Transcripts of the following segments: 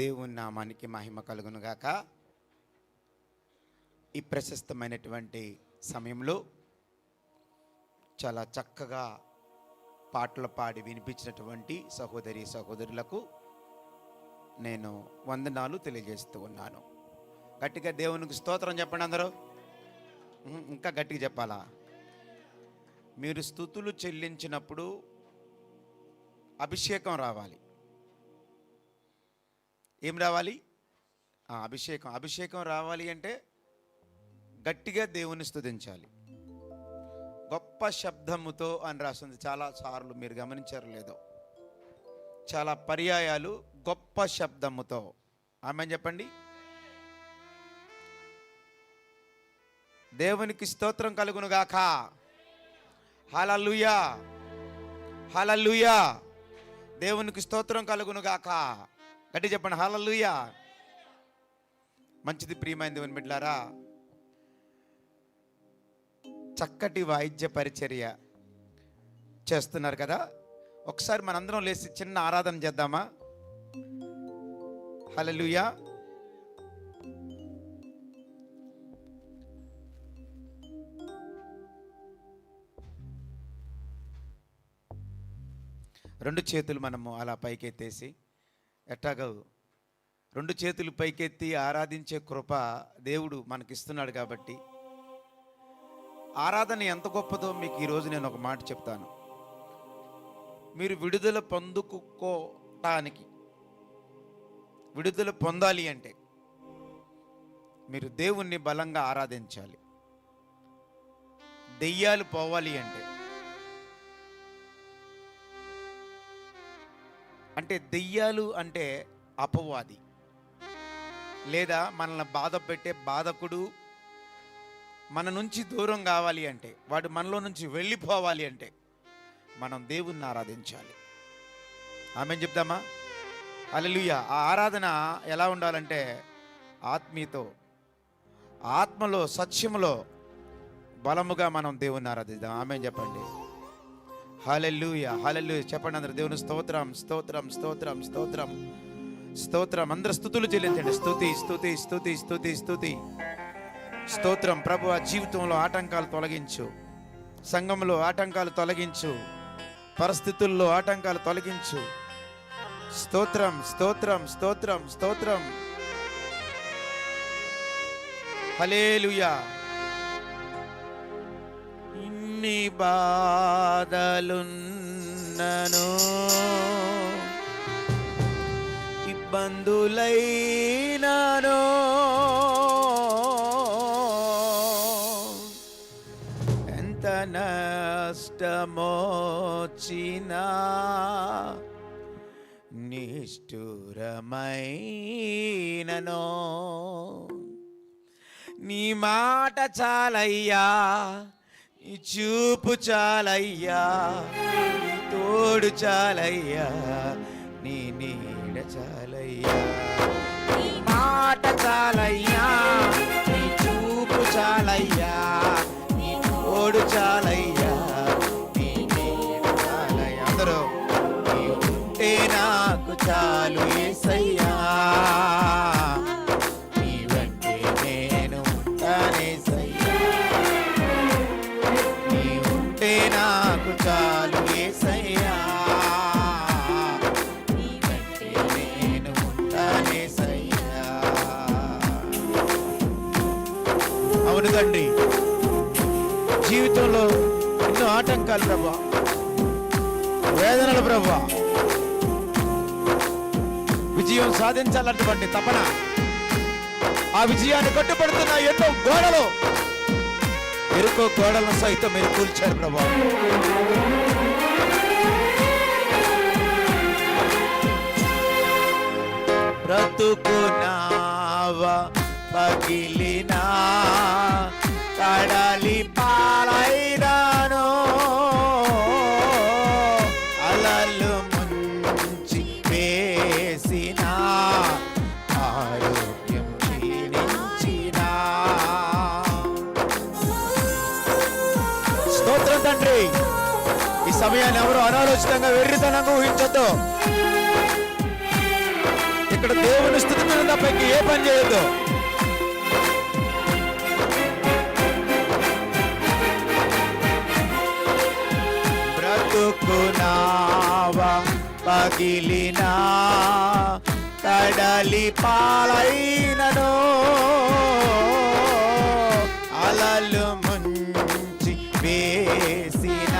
దేవుని నామానికి మహిమ కలుగునుగాక. ఈ ప్రశస్తమైనటువంటి సమయంలో చాలా చక్కగా పాటలు పాడి వినిపించినటువంటి సహోదరి సహోదరులకు నేను వందనాలు తెలియజేస్తూ ఉన్నాను. గట్టిగా దేవునికి స్తోత్రం చెప్పండి అందరూ. ఇంకా గట్టిగా చెప్పాలా? మీరు స్థుతులు చెల్లించినప్పుడు అభిషేకం రావాలి. ఏం రావాలి? అభిషేకం. అభిషేకం రావాలి అంటే గట్టిగా దేవుని స్థుతించాలి గొప్ప శబ్దముతో అని రాస్తుంది. చాలా సార్లు మీరు గమనించారు లేదో. చాలా పర్యాయాలు గొప్ప శబ్దముతో. ఆమె చెప్పండి? దేవునికి స్తోత్రం కలుగునుగాక. హలలుయా హలలుయా దేవునికి స్తోత్రం కలుగునుగాక. గట్టి చెప్పండి. హాలూయా మంచిది ప్రియమైన దేవుని బిడ్డలారా చక్కటి వాయిద్య పరిచర్య చేస్తున్నారు కదా. ఒకసారి మనందరం లేచి చిన్న ఆరాధన చేద్దామా? హలలుయా రెండు చేతులు మనము అలా పైకెత్తేసి ఎట్టాగవు? రెండు చేతులు పైకెత్తి ఆరాధించే కృప దేవుడు మనకిస్తున్నాడు కాబట్టి. ఆరాధన ఎంత గొప్పదో మీకు ఈరోజు నేను ఒక మాట చెప్తాను. మీరు విడుదల పొందుకోవటానికి విడుదల పొందాలి అంటే మీరు దేవుణ్ణి బలంగా ఆరాధించాలి. దెయ్యాలు పోవాలి అంటే అంటే దెయ్యాలు అంటే అపవాది. లేదా మనల్ని బాధ పెట్టే బాధకుడు మన నుంచి దూరం కావాలి అంటే వాడు మనలో నుంచి వెళ్ళిపోవాలి అంటే మనం దేవుణ్ణి ఆరాధించాలి. ఆమె చెప్దామా? అలలుయ ఆ ఆరాధన ఎలా ఉండాలంటే ఆత్మీయతో ఆత్మలో సత్యములో బలముగా మనం దేవుణ్ణి ఆరాధిద్దాం. ఆమె చెప్పండి? హలెల్లుయ హలెల్లుయ చెప్పండి అందరు దేవుని స్తోత్రం స్తోత్రం స్తోత్రం స్తోత్రం. స్తోత్రం అందరు స్థుతులు చెల్లించండి. స్థుతి స్తుతి స్థుతి స్తుతి స్తుతి. స్తోత్రం ప్రభు ఆ జీవితంలో ఆటంకాలు తొలగించు. సంఘంలో ఆటంకాలు తొలగించు. పరిస్థితుల్లో ఆటంకాలు తొలగించు. స్తోత్రం స్తోత్రం స్తోత్రం స్తోత్రం. హలేలుయా ఎన్ని బాధలున్నను. ఇబ్బందులైనను. ఎంత నష్టమోచినా నిష్ఠురమైనను. నీ మాట చాలయ్యా. నీ చూపు చాలయ్యా నీ తోడు చాలయ్యా నీ నీడ చాలయ్యా. నీ మాట చాలయ్యా నీ చూపు చాలయ్యా నీ తోడు చాలయ్యా నీ నీడ చాలయ్యా. అందరూ నీ ఉంటే నాకు చాలు ఏసయ్యా. అవును తండ్రి జీవితంలో ఎన్నో ఆటంకాలు ప్రభా. వేదనలు ప్రభా. విజయం సాధించాలన్నటువంటి తపన. ఆ విజయాన్ని కట్టుబడుతున్న ఎన్నో గోడలు. ఎరుకో గోడలను సైతం మీరు కూల్చారు ప్రభా. బ్రతుకునావ పగిలినా కడలి పాలైరాను అలలు ముంచి వేసిన ఆరోగ్యం క్షీణించిన. స్తోత్రం తండ్రి. ఈ సమయాన్ని ఎవరు అనాలోచితంగా వెర్రితనంగా ఊహించొద్దు. ఇక్కడ దేవుని స్థుతి తప్ప ఇంక ఏ పని చేయొద్దు. బ్రతుకునావా పగిలినా తడలి పాలైనను. అలలు ముంచి వేసిన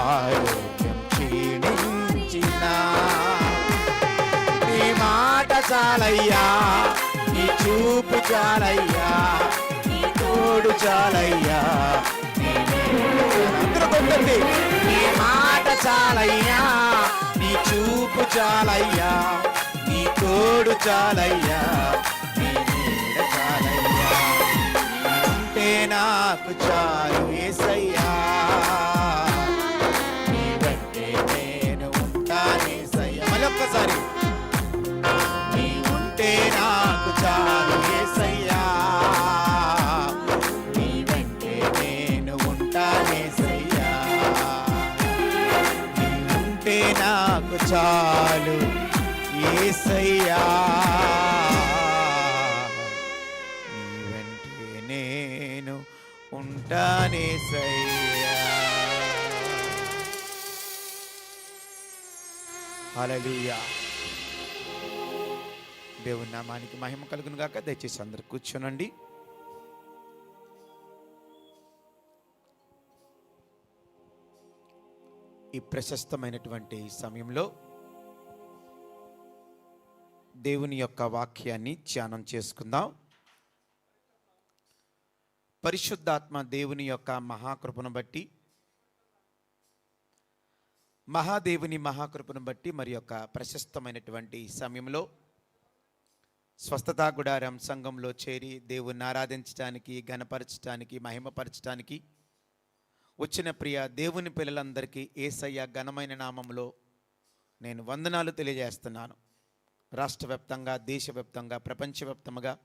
ఆరోగ్యం క్షీణించిన. నీ మాట చాలయ్యా నీ చూపు చాలయ్యా నీ తోడు చాలయ్యా అందరూ కొట్టండి. చాలయ్యా. నీ చూపు చాలయ్యా. నీ తోడు చాలయ్యా. నీ నీడ చాలయ్యా. ఉంటే నాకు చాలు ఏసయ్యా. నీ వెంటే నేను మళ్ళీ ఒక్కసారి. నీ ఉంటే నాకు చాలు నాకు చాలు ఏసయ్యా. నీ వెంటే నేను ఉంటానేసయ్యా హల్లెలూయా. దేవుని నామానికి మహిమ కలుగును గాక దయచేసి అందరు కూర్చోనండి. ఈ ప్రశస్తమైనటువంటి సమయంలో దేవుని యొక్క వాక్యాన్ని ధ్యానం చేసుకుందాం. పరిశుద్ధాత్మ దేవుని యొక్క మహాకృపను బట్టి మహాదేవుని మహాకృపను బట్టి మరి యొక్క ప్రశస్తమైనటువంటి సమయంలో స్వస్థతా గుడారం సంఘంలో చేరి దేవుణ్ణి ఆరాధించడానికి ఘనపరచడానికి మహిమపరచడానికి వచ్చిన ప్రియ దేవుని పిల్లలందరికీ ఏసయ్య ఘనమైన నామంలో నేను వందనాలు తెలియజేస్తున్నాను. రాష్ట్ర వ్యాప్తంగా దేశవ్యాప్తంగా ప్రపంచవ్యాప్తంగా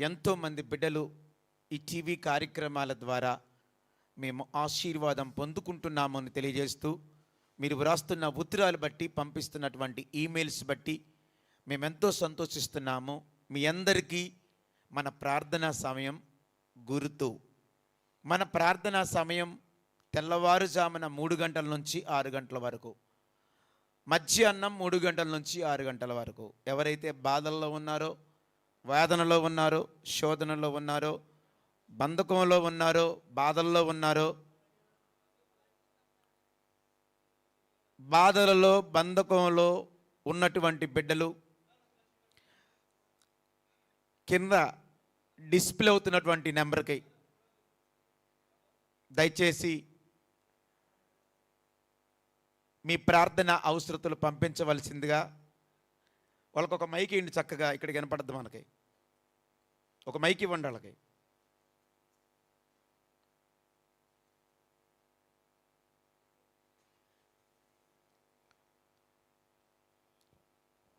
ఎంతోమంది బిడ్డలు ఈ టీవీ కార్యక్రమాల ద్వారా మేము ఆశీర్వాదం పొందుకుంటున్నామని తెలియజేస్తూ మీరు వ్రాస్తున్న ఉత్తరాలు బట్టి పంపిస్తున్నటువంటి ఈమెయిల్స్ బట్టి మేమెంతో సంతోషిస్తున్నాము. మీ అందరికీ మన ప్రార్థనా సమయం గుర్తు. మన ప్రార్థనా సమయం తెల్లవారుజామున మూడు గంటల నుంచి ఆరు గంటల వరకు. మధ్యాహ్నం మూడు గంటల నుంచి ఆరు గంటల వరకు. ఎవరైతే బాధల్లో ఉన్నారో వేదనలో ఉన్నారో శోధనలో ఉన్నారో బంధకంలో ఉన్నారో బాధల్లో ఉన్నారో బాధలలో బంధకంలో ఉన్నటువంటి బిడ్డలు కింద డిస్ప్లే అవుతున్నటువంటి నెంబర్కి దయచేసి మీ ప్రార్థన అవసరతలు పంపించవలసిందిగా వాళ్ళకు ఒక మైక్ ఇవ్వండి చక్కగా ఇక్కడ కనపడద్దు మనకి. ఒక మైక్ ఇవ్వండి వాళ్ళకి.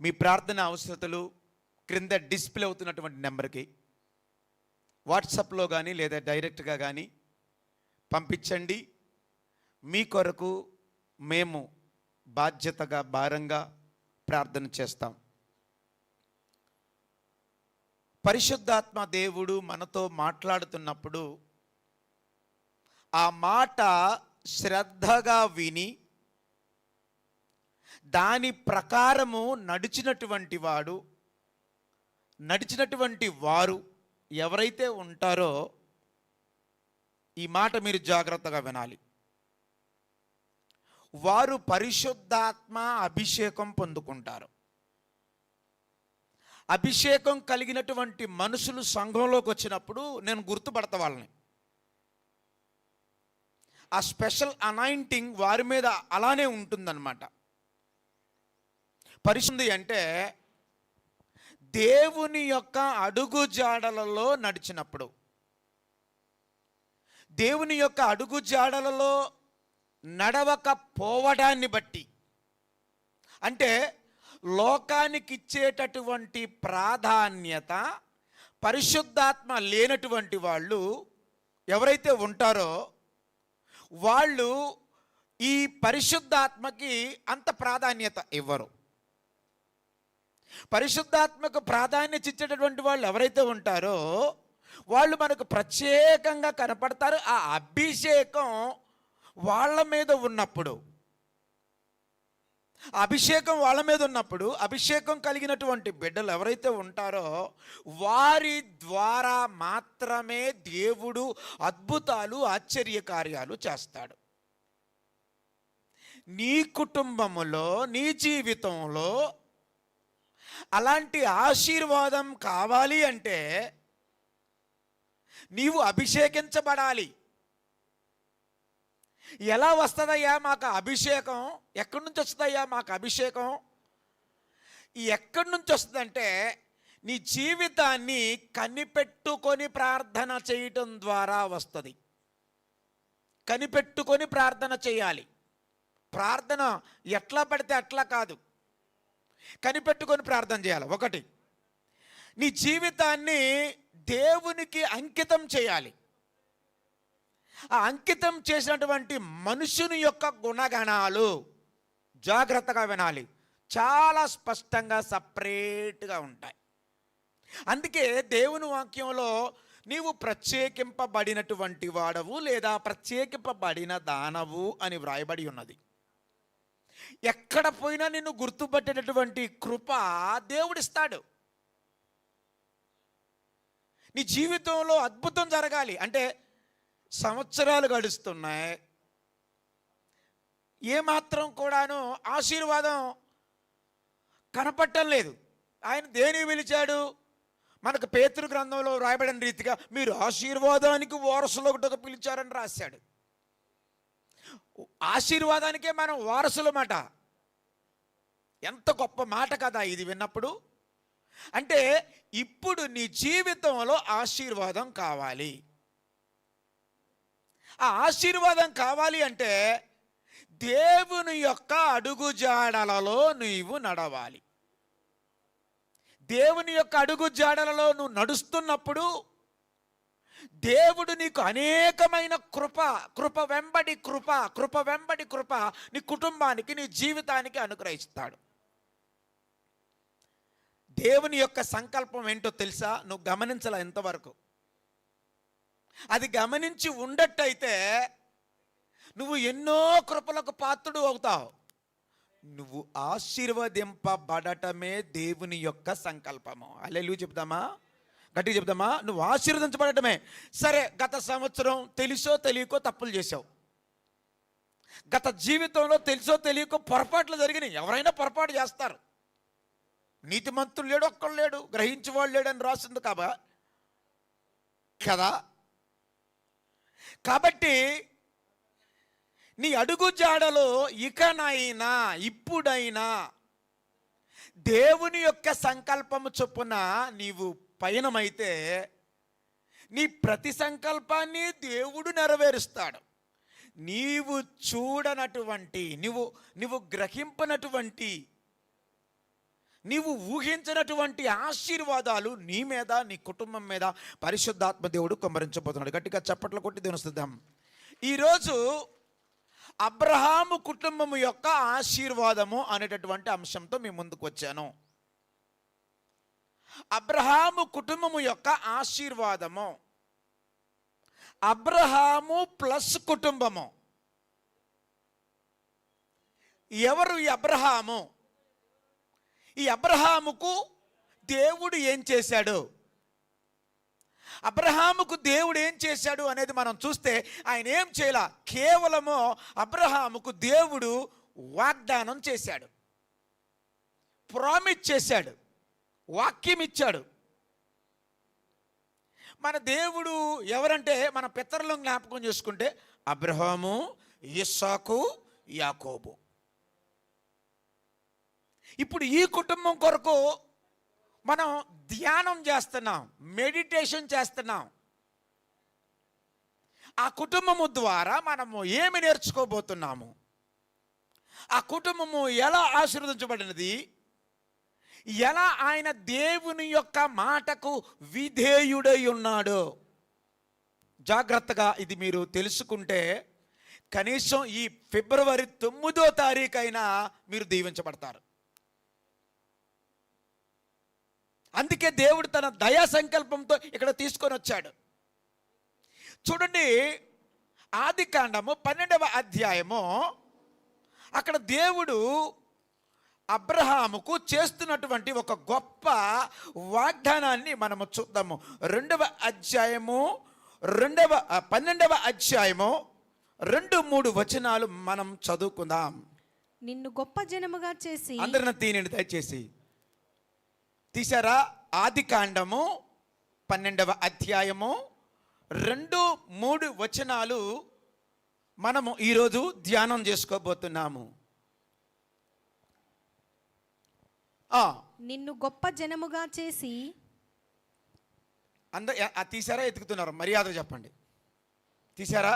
మీ ప్రార్థన అవసరతలు క్రింద డిస్ప్లే అవుతున్నటువంటి నెంబర్కి వాట్సాప్లో కానీ లేదా డైరెక్ట్గా కానీ పంపించండి. మీ కొరకు మేము బాధ్యతగా భారంగా ప్రార్థన చేస్తాం. పరిశుద్ధాత్మ దేవుడు మనతో మాట్లాడుతున్నప్పుడు ఆ మాట శ్రద్ధగా విని దాని ప్రకారము నడిచినటువంటి వాడు నడిచినటువంటి వారు ఎవరైతే ఉంటారో ఈ మాట మీరు జాగ్రత్తగా వినాలి. వారు పరిశుద్ధాత్మ అభిషేకం పొందుకుంటారు. అభిషేకం కలిగినటువంటి మనుషులు సంఘంలోకి వచ్చినప్పుడు నేను గుర్తుపడతా వాళ్ళని. ఆ స్పెషల్ అనాయింటింగ్ వారి మీద అలానే ఉంటుందన్నమాట. పరిశుద్ధి అంటే దేవుని యొక్క అడుగు జాడలలో నడిచినప్పుడు. దేవుని యొక్క అడుగు జాడలలో నడవక పోవడాన్ని బట్టి. అంటే లోకానికి ఇచ్చేటటువంటి ప్రాధాన్యత పరిశుద్ధాత్మ లేనటువంటి వాళ్ళు ఎవరైతే ఉంటారో వాళ్ళు ఈ పరిశుద్ధాత్మకి అంత ప్రాధాన్యత ఇవ్వరు. పరిశుద్ధాత్మకు ప్రాధాన్యత ఇచ్చేటటువంటి వాళ్ళు ఎవరైతే ఉంటారో వాళ్ళు మనకు ప్రత్యేకంగా కనపడతారు. ఆ అభిషేకం వాళ్ళ మీద ఉన్నప్పుడు అభిషేకం వాళ్ళ మీద ఉన్నప్పుడు అభిషేకం కలిగినటువంటి బిడ్డలు ఎవరైతే ఉంటారో వారి ద్వారా మాత్రమే దేవుడు అద్భుతాలు ఆశ్చర్య కార్యాలు చేస్తాడు. నీ కుటుంబములో నీ జీవితంలో అలాంటి ఆశీర్వాదం కావాలి అంటే నీవు అభిషేకించబడాలి. ఎలా వస్తుందయ్యా మాకు అభిషేకం? ఎక్కడి నుంచి వస్తుందయ్యా మాకు అభిషేకం? ఎక్కడి నుంచి వస్తుందంటే నీ జీవితాన్ని కనిపెట్టుకొని ప్రార్థన చేయటం ద్వారా వస్తుంది. కనిపెట్టుకొని ప్రార్థన చేయాలి. ప్రార్థన ఎట్లా పడితే అట్లా కాదు. కనిపెట్టుకొని ప్రార్థన చేయాలి. ఒకటి నీ జీవితాన్ని దేవునికి అంకితం చేయాలి. ఆ అంకితం చేసినటువంటి మనుషుని యొక్క గుణగణాలు జాగ్రత్తగా వినాలి. చాలా స్పష్టంగా సపరేట్గా ఉంటాయి. అందుకే దేవుని వాక్యంలో నీవు ప్రత్యేకింపబడినటువంటి వాడవు లేదా ప్రత్యేకింపబడిన దానవు అని వ్రాయబడి ఉన్నది. ఎక్కడ పోయినా నిన్ను గుర్తుపట్టేటటువంటి కృప దేవుడిస్తాడు. నీ జీవితంలో అద్భుతం జరగాలి. అంటే సంవత్సరాలు గడుస్తున్నాయి. ఏమాత్రం కూడాను ఆశీర్వాదం కనపట్టం లేదు. ఆయన దేని పిలిచాడు? మనకు పేతృ గ్రంథంలో రాయబడిన రీతిగా మీరు ఆశీర్వాదానికి వారసులు ఒకటి పిలిచారని రాశాడు. ఆశీర్వాదానికే మనం వారసులమాట. ఎంత గొప్ప మాట కదా ఇది విన్నప్పుడు. అంటే ఇప్పుడు నీ జీవితంలో ఆశీర్వాదం కావాలి. ఆ ఆశీర్వాదం కావాలి అంటే దేవుని యొక్క అడుగుజాడలలో నీవు నడవాలి. దేవుని యొక్క అడుగుజాడలలో నువ్వు నడుస్తున్నప్పుడు దేవుడు నీకు అనేకమైన కృప కృప వెంబడి కృప కృప వెంబడి కృప నీ కుటుంబానికి నీ జీవితానికి అనుగ్రహిస్తాడు. దేవుని యొక్క సంకల్పం ఏంటో తెలుసా? నువ్వు గమనించాల ఎంతవరకు అది గమనించి ఉండట్టయితే నువ్వు ఎన్నో కృపలకు పాత్రుడు అవుతావు. నువ్వు ఆశీర్వదింపబడటమే దేవుని యొక్క సంకల్పము. అల్లెలు చెప్దామా? గట్టిగా చెప్దామా? నువ్వు ఆశీర్వదించబడటమే. సరే గత సంవత్సరం తెలుసో తెలియకో తప్పులు చేసావు గత జీవితంలో తెలుసో తెలియకో పొరపాట్లు జరిగినాయి. ఎవరైనా పొరపాటు చేస్తారు. నీతిమంతులు లేడు ఒక్కడు లేడు గ్రహించేవాడు లేడని రాసింది కాబా కదా? కాబట్టి నీ అడుగు జాడలో ఇకనైనా ఇప్పుడైనా దేవుని యొక్క సంకల్పము చొప్పున నీవు పయనమైతే నీ ప్రతి సంకల్పాన్ని దేవుడు నెరవేరుస్తాడు. నీవు చూడనటువంటి నీవు నువ్వు గ్రహింపనటువంటి నీవు ఊహించినటువంటి ఆశీర్వాదాలు నీ మీద నీ కుటుంబం మీద పరిశుద్ధాత్మ దేవుడు కుమ్మరించబోతున్నాడు. గట్టిగా చప్పట్లు కొట్టి దినస్తుద్దాం ఈరోజు అబ్రహాము కుటుంబము యొక్క ఆశీర్వాదము అనేటటువంటి అంశంతో మీ ముందుకు వచ్చాను. అబ్రహాము కుటుంబము యొక్క ఆశీర్వాదము అబ్రహాము ప్లస్ కుటుంబము. ఎవరు ఈ అబ్రహాము? ఈ అబ్రహాముకు దేవుడు ఏం చేశాడు? అబ్రహాముకు దేవుడు ఏం చేశాడు అనేది మనం చూస్తే ఆయన ఏం చేయాల? కేవలము అబ్రహాముకు దేవుడు వాగ్దానం చేశాడు. ప్రామిస్ చేశాడు. వాక్యం ఇచ్చాడు. మన దేవుడు ఎవరంటే మన పితరులను జ్ఞాపకం చేసుకుంటే అబ్రహాము ఇస్సాకు యాకోబు. ఇప్పుడు ఈ కుటుంబం కొరకు మనం ధ్యానం చేస్తున్నాం మెడిటేషన్ చేస్తున్నాం. ఆ కుటుంబము ద్వారా మనము ఏమి నేర్చుకోబోతున్నాము? ఆ కుటుంబము ఎలా ఆశీర్వదించబడినది? ఎలా ఆయన దేవుని యొక్క మాటకు విధేయుడై ఉన్నాడు? జాగ్రత్తగా ఇది మీరు తెలుసుకుంటే కనీసం ఈ ఫిబ్రవరి తొమ్మిదో తారీఖైనా మీరు దీవించబడతారు. అందుకే దేవుడు తన దయా సంకల్పంతో ఇక్కడ తీసుకొని వచ్చాడు. చూడండి ఆది కాండము పన్నెండవ అధ్యాయము అక్కడ దేవుడు అబ్రహాముకు చేస్తున్నటువంటి ఒక గొప్ప వాగ్దానాన్ని మనము చూద్దాము. రెండవ అధ్యాయము రెండవ పన్నెండవ అధ్యాయము రెండు మూడు వచనాలు మనం చదువుకుందాం. నిన్ను గొప్ప జనముగా చేసి అందరిని తీనండి దయచేసి. తీసారా ఆది కాండము పన్నెండవ అధ్యాయము. రెండు మూడు వచనాలు మనము ఈరోజు ధ్యానం చేసుకోబోతున్నాము. నిన్ను గొప్ప జనముగా చేసి అంద తీసారా ఎతుకుతున్నారు మర్యాద చెప్పండి. తీసారా.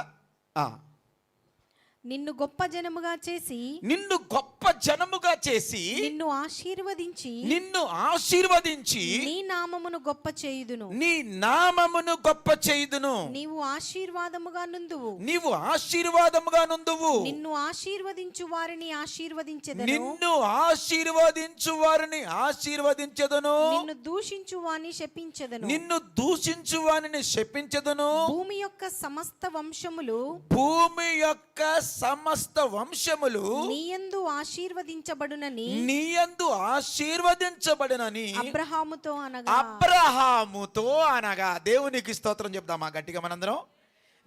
నిన్ను గొప్ప జనముగా చేసి నిన్ను గొప్ప జనముగా చేసి నిన్ను ఆశీర్వదించి నిన్ను ఆశీర్వదించి నీ నామమును గొప్ప చేయుదును. నీ నామమును గొప్ప చేయుదును. నీవు ఆశీర్వాదముగా నుందువు. నీవు ఆశీర్వాదముగా నుందువు. నిన్ను ఆశీర్వదించు వారిని ఆశీర్వదించెదను. నిన్ను ఆశీర్వదించు వారిని ఆశీర్వదించదును. నిన్ను దూషించు వాని శపించెదను. నిన్ను దూషించు వారిని శపించదును. భూమి యొక్క సమస్త వంశములు భూమి యొక్క సమస్త వంశములు నీయందు ఆశీర్వదించబడునని. నీయందు ఆశీర్వదించబడినని అబ్రహాముతో అనగా. అబ్రహాముతో అనగా. దేవునికి స్తోత్రం చెప్దామా? గట్టిగా మనందరం?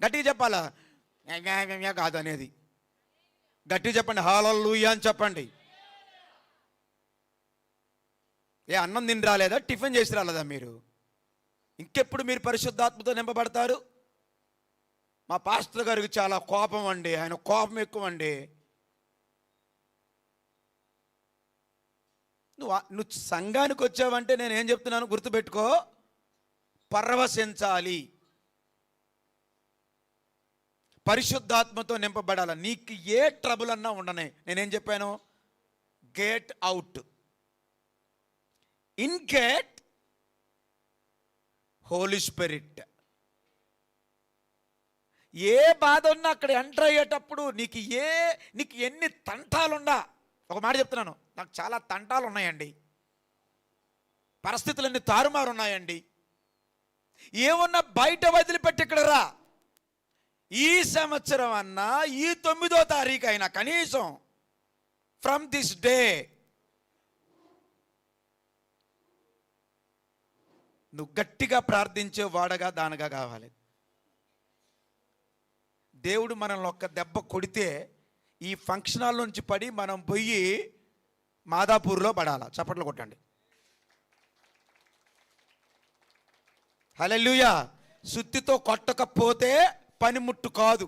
గట్టిగా చెప్పాలా? కాదు అనేది గట్టిగా చెప్పండి. హాలూయా అని చెప్పండి. ఏ అన్నం తిని రాలేదా? టిఫిన్ చేసి రాలేదా మీరు? ఇంకెప్పుడు మీరు పరిశుద్ధాత్మతో నింపబడతారు? మా పాస్టర్ గారికి చాలా కోపం అండి ఆయన కోపం ఎక్కువ అండి నువ్వు నువ్వు సంఘానికి వచ్చావంటే నేను ఏం చెప్తున్నాను గుర్తుపెట్టుకో? పరవశించాలి. పరిశుద్ధాత్మతో నింపబడాలి. నీకు ఏ ట్రబుల్ అన్నా ఉండనే. నేనేం చెప్పాను? Gate out in gate holy spirit ఏ బాధ ఉన్నా అక్కడ ఎంటర్ అయ్యేటప్పుడు నీకు ఏ నీకు ఎన్ని తంటాలున్నా ఒక మాట చెప్తున్నాను నాకు చాలా తంటాలు ఉన్నాయండి. పరిస్థితులన్నీ తారుమారు ఉన్నాయండి. ఏమున్నా బయట వదిలిపెట్టి ఇక్కడ రా. ఈ సంవత్సరం అన్నా ఈ తొమ్మిదో తారీఖు అయినా కనీసం ఫ్రమ్ దిస్ డే నువ్వు గట్టిగా ప్రార్థించే వాడగా దానగా కావాలి. దేవుడు మనల్ని ఒక్క దెబ్బ కొడితే ఈ ఫంక్షన్ హాల్ నుంచి పడి మనం పోయి మాదాపూర్లో పడాలా. చప్పట్లు కొట్టండి. హలెలుయా సుత్తితో కొట్టకపోతే పనిముట్టు కాదు.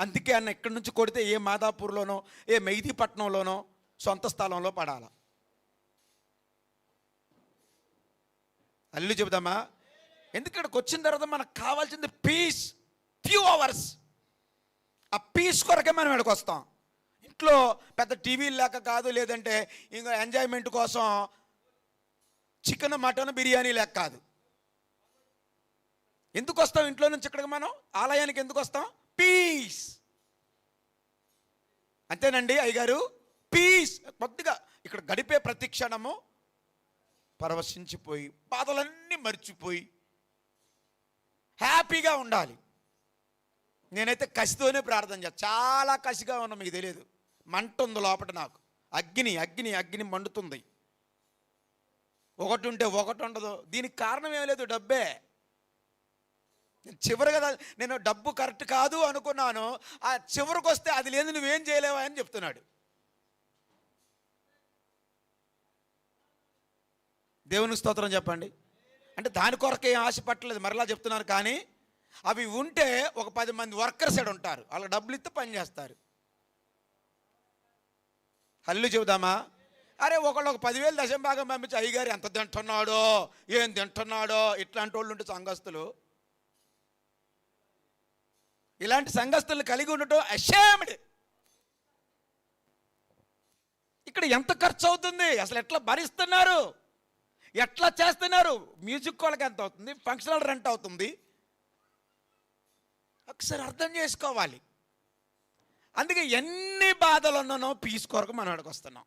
అందుకే అన్న ఇక్కడి నుంచి కొడితే ఏ మాదాపూర్లోనో ఏ మెహిదీపట్నంలోనో సొంత స్థలంలో పడాల. అల్లు చెబుదామా? ఎందుకు ఇక్కడికి వచ్చిన తర్వాత మనకు కావాల్సింది పీస్ ఫ్యూ అవర్స్ ఆ పీస్ కొరకే మనం ఇక్కడికి వస్తాం. ఇంట్లో పెద్ద టీవీలు లేక కాదు లేదంటే ఇంకా ఎంజాయ్మెంట్ కోసం చికెన్ మటన్ బిర్యానీ లేక కాదు. ఎందుకు వస్తాం ఇంట్లో నుంచి ఇక్కడికి మనం? ఆలయానికి ఎందుకు వస్తాం? పీస్ అంతేనండి అయ్యగారు? పీస్ కొద్దిగా ఇక్కడ గడిపే ప్రతి క్షణము పరవశించిపోయి బాధలన్నీ మర్చిపోయి హ్యాపీగా ఉండాలి. నేనైతే కసితోనే ప్రార్థన చేస్తాను చాలా కసిగా ఉన్నా మీకు తెలియదు. మంట ఉంది లోపల నాకు. అగ్ని అగ్ని అగ్ని మండుతుంది. ఒకటి ఉంటే ఒకటి ఉండదు. దీనికి కారణం ఏం లేదు డబ్బే. నేను చివరి కదా నేను డబ్బు కరెక్ట్ కాదు అనుకున్నాను. ఆ చివరికి వస్తే అది లేదు నువ్వేం చేయలేవా అని చెప్తున్నాడు. దేవుని స్తోత్రం చెప్పండి. అంటే దాని కొరకే ఏం ఆశ పట్టలేదు మరలా చెప్తున్నాను. కానీ అవి ఉంటే ఒక పది మంది వర్కర్స్ ఎడ ఉంటారు. వాళ్ళకి డబ్బులు ఇస్తే పని చేస్తారు. హల్లు చెబుదామా? అరే ఒకళ్ళు ఒక పదివేలు దశం భాగం పంపించి అయ్యగారు ఎంత తింటున్నాడో? ఏం తింటున్నాడో? ఇట్లాంటి వాళ్ళు ఉంటే సంఘస్థులు. ఇలాంటి సంఘస్థులు కలిగి ఉండటం అషేమ్డ్ ఇక్కడ ఎంత ఖర్చు అవుతుంది? అసలు ఎట్లా భరిస్తున్నారు? ఎట్లా చేస్తున్నారు? మ్యూజిక్ వాళ్ళకి ఎంత అవుతుంది? ఫంక్షనల్ రెంట్ అవుతుంది. ఒకసారి అర్థం చేసుకోవాలి. అందుకే ఎన్ని బాధలు ఉన్నానో పీస్ కొరకు మనం అక్కడికి వస్తున్నాం.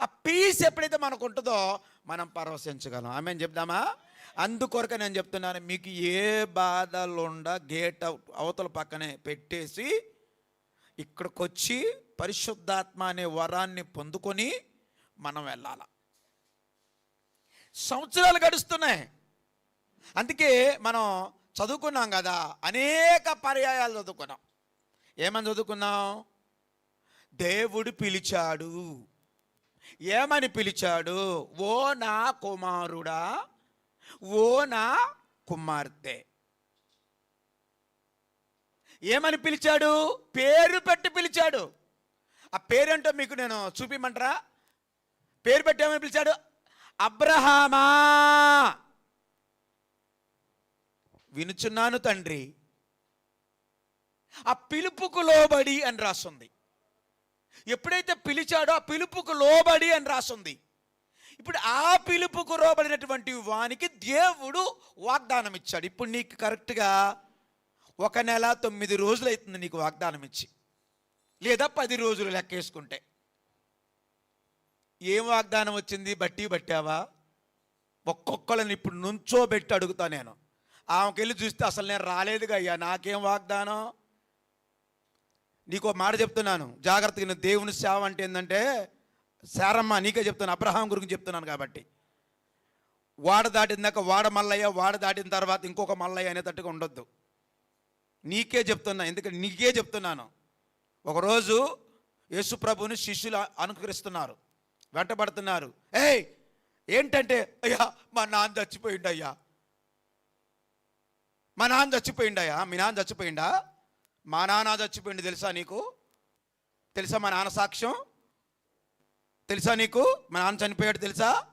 ఆ పీస్ ఎప్పుడైతే మనకు ఉంటుందో మనం పరవశించగలం. ఆమె చెప్దామా? అందుకొరకే నేను చెప్తున్నాను మీకు ఏ బాధలుండ గేట్ అవతల పక్కనే పెట్టేసి ఇక్కడికి వచ్చి పరిశుద్ధాత్మ అనే వరాన్ని పొందుకొని మనం వెళ్ళాల. సంవత్సరాలు గడుస్తున్నాయి. అందుకే మనం చదువుకున్నాం కదా అనేక పర్యాయాలు చదువుకున్నాం. ఏమని చదువుకున్నాం? దేవుడు పిలిచాడు. ఏమని పిలిచాడు? ఓ నా కుమారుడా ఓ నా కుమార్తె. ఏమని పిలిచాడు? పేరు పెట్టి పిలిచాడు. ఆ పేరేంటో మీకు నేను చూపిమంటారా? పేరు పెట్టి ఏమని పిలిచాడు? అబ్రహామా. వినుచున్నాను తండ్రి. ఆ పిలుపుకు లోబడి అని రాస్తుంది ఎప్పుడైతే పిలిచాడో ఆ పిలుపుకు లోబడి అని రాస్తుంది ఇప్పుడు ఆ పిలుపుకు లోబడినటువంటి వానికి దేవుడు వాగ్దానం ఇచ్చాడు ఇప్పుడు నీకు కరెక్ట్గా ఒక నెల తొమ్మిది రోజులు అవుతుంది నీకు వాగ్దానం ఇచ్చి లేదా పది రోజులు లెక్కేసుకుంటే. ఏం వాగ్దానం వచ్చింది? బట్టి పట్టావా? ఒక్కొక్కళ్ళని ఇప్పుడు నుంచోబెట్టి అడుగుతా నేను. ఆమెకి వెళ్ళి చూస్తే అసలు నేను రాలేదుగా అయ్యా నాకేం వాగ్దానం? నీకు మాట చెప్తున్నాను జాగ్రత్తగా నేను దేవుని సేవ అంటే ఏంటంటే శారమ్మ నీకే చెప్తాను అబ్రహాం గురించి చెప్తున్నాను కాబట్టి. వాడ దాటిందాక వాడ మల్లయ్య వాడ దాటిన తర్వాత ఇంకొక మల్లయ్య అనేటట్టుగా ఉండొద్దు. నీకే చెప్తున్నా ఎందుకంటే నీకే చెప్తున్నాను. ఒకరోజు యేసుప్రభుని శిష్యులు అనుకరిస్తున్నారు వెంటబడుతున్నారు. ఏయ్ ఏంటంటే అయ్యా మా నాన్న చచ్చిపోయిండు అయ్యా మా నాన్న చచ్చిపోయిండయా మీ నాన్న చచ్చిపోయిండా? మా నాన్న చచ్చిపోయిండు తెలుసా నీకు? తెలుసా మా నాన్న సాక్ష్యం? తెలుసా నీకు? మా నాన్న చనిపోయాడు తెలుసా?